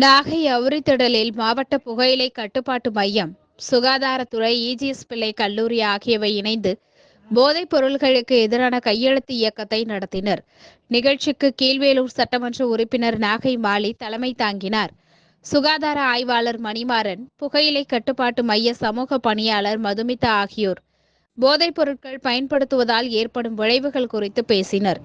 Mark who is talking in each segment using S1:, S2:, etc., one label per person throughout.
S1: நாகை அவுரித்திடலில் மாவட்ட புகையிலை கட்டுப்பாட்டு மையம் சுகாதாரத்துறை இஜிஎஸ் பிள்ளை கல்லூரி ஆகியவை இணைந்து போதைப் பொருள்களுக்கு எதிரான கையெழுத்து இயக்கத்தை நடத்தினர். நிகழ்ச்சிக்கு கீழ்வேலூர் சட்டமன்ற உறுப்பினர் நாகை மாலி தலைமை தாங்கினார். சுகாதார ஆய்வாளர் மணிமாறன் புகையிலை கட்டுப்பாட்டு மைய சமூக பணியாளர் மதுமிதா ஆகியோர் போதைப் பொருட்கள் பயன்படுத்துவதால் ஏற்படும் விளைவுகள் குறித்து பேசினர்.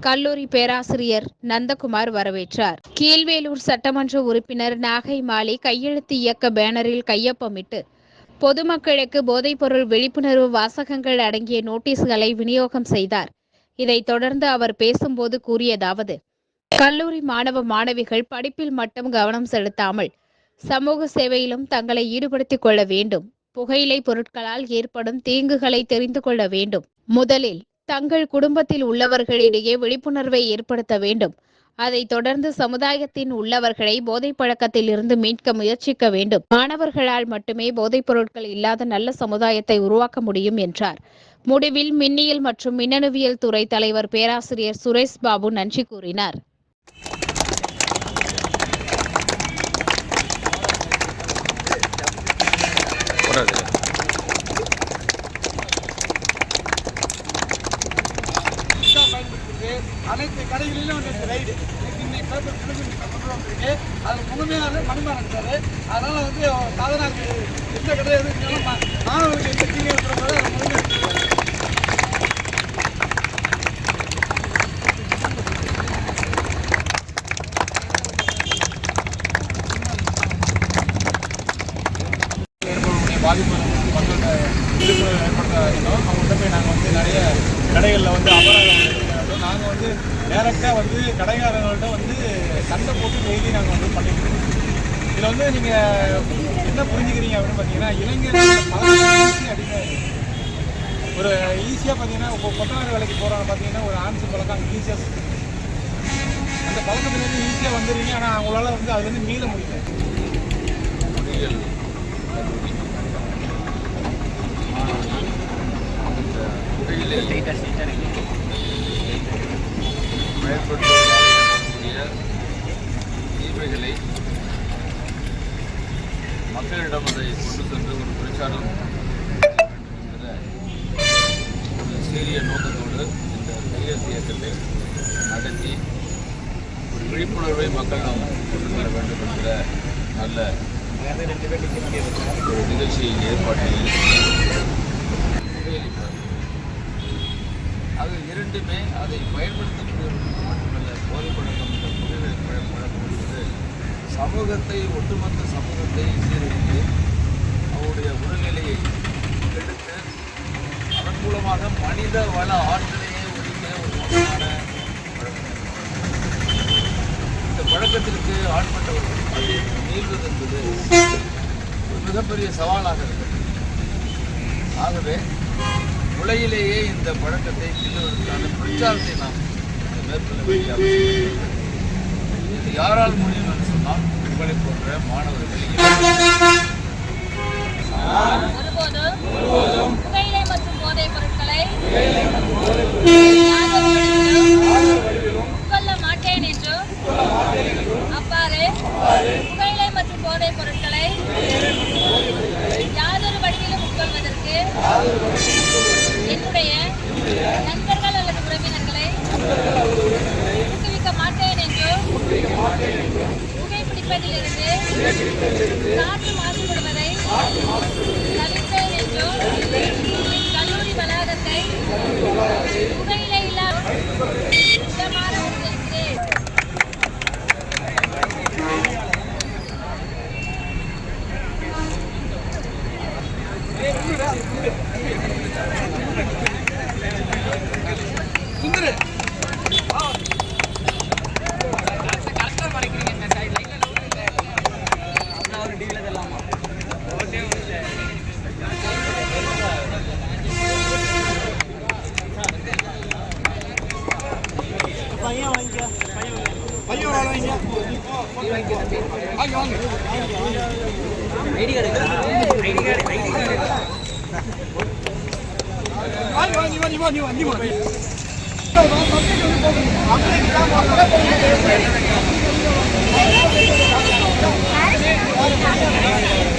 S1: கல்லூரி பேராசிரியர் நந்தகுமார் வரவேற்றார். கீழ்வேலூர் சட்டமன்ற உறுப்பினர் நாகை மாலி கையெழுத்து இயக்க பேனரில் கையொப்பமிட்டு பொதுமக்களுக்கு போதைப்பொருள் விழிப்புணர்வு வாசகங்கள் அடங்கிய நோட்டீஸ்களை விநியோகம் செய்தார். இதைத் தொடர்ந்து அவர் பேசும்போது கூறியதாவது கல்லூரி மாணவ மாணவிகள் படிப்பில் மட்டும் கவனம் செலுத்தாமல் சமூக சேவையிலும் தங்களை ஈடுபடுத்திக் கொள்ள வேண்டும். புகையிலை பொருட்களால் ஏற்படும் தீங்குகளை தெரிந்து கொள்ள வேண்டும். முதலில் தங்கள் குடும்பத்தில் உள்ளவர்களிடையே விழிப்புணர்வை ஏற்படுத்த வேண்டும். அதைத் தொடர்ந்து சமுதாயத்தின் உள்ளவர்களை போதைப் பழக்கத்தில் இருந்து மீட்க முயற்சிக்க வேண்டும். மாணவர்களால் மட்டுமே போதைப் பொருட்கள் இல்லாத நல்ல சமுதாயத்தை உருவாக்க முடியும் என்றார். முடிவில் மின்னியல் மற்றும் மின்னணுவியல் துறை தலைவர் பேராசிரியர் சுரேஷ் பாபு நன்றி கூறினார்.
S2: அனைத்து கடைகளிலும் வந்து ரைடு இன்னைக்கு பேப்பர் கிளம்பி கொண்டு வந்திருக்கு அதில் முழுமையான மணிமாறன் சார் அதனால் வந்து சாதனாக்கு எந்த கடை எது இருந்தாலும் மாணவர்களுக்கு எந்த தீங்கு இருக்கிற அதை முழுமையாக
S3: பாதிப்பு மக்கள்கிட்ட விழிப்புணர்வு ஏற்படுத்த இருக்கோம் அவங்கள்ட்ட போய் நாங்கள் வந்து நிறைய கடைகளில் வந்து அபராதம் நாங்கள் வந்து டேரெக்டாக வந்து கடைக்காரங்கள்ட்ட வந்து சண்டை போட்டு டெய்லி நாங்கள் வந்து பண்ணிட்டு இருக்கோம் இதில் வந்து நீங்கள் என்ன புரிஞ்சுக்கிறீங்க அப்படின்னு பார்த்தீங்கன்னா இளைஞர்கள் பழக்கம் அடிக்க ஒரு ஈஸியாக பார்த்தீங்கன்னா இப்போ கொத்தனார் வேலைக்கு போகிறவங்க பார்த்தீங்கன்னா ஒரு ஆன்சு பழக்கம் அங்கே ஈஸியாக அந்த பழக்கத்துலேருந்து ஈஸியாக வந்துடுவீங்க ஆனால் அவங்களால வந்து அதுலேருந்து மீள முடியல.
S4: புகையிலை மக்களிடம் அதை கொண்டு சென்று ஒரு பிரச்சாரம் ஒரு சீரிய நோக்கத்தோடு இந்த கையெழுத்து இயக்கத்தை நடத்தி ஒரு விழிப்புணர்வை மக்கள் நாம் கொண்டு வர வேண்டும் என்கிற நல்ல ஒரு நிகழ்ச்சியை ஏற்பாட்டில் அது இரண்டுமே அதை பயன்படுத்தக்கூடியவர்களுக்கு மட்டுமல்ல போதை பழக்கம் என்ற புகையிலை பழ- பழக்கம் என்பது சமூகத்தை ஒட்டுமொத்த சமூகத்தை சீர் அதன் மனித வள ஆற்றலையே ஒழிக்க ஒரு மோசமான இந்த பழக்கத்திற்கு ஆட்பட்டவர்கள் அதில் மீள்வது என்பது ஒரு மிகப்பெரிய சவாலாக இருக்கிறது. ஆகவே உலகிலேயே இந்த பழக்கத்தை வெல்லுவதற்கான பிரச்சாரத்தை நாம் மேற்கொள்ள வேண்டிய அவசியம் இது யாரால் முடியும் என்று சொன்னால் உங்களை போன்ற மாணவர்கள்
S5: ID card ID
S2: card ID card வாங்க வாங்க வாங்க வாங்க வாங்க
S3: வாங்க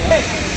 S3: Thank you.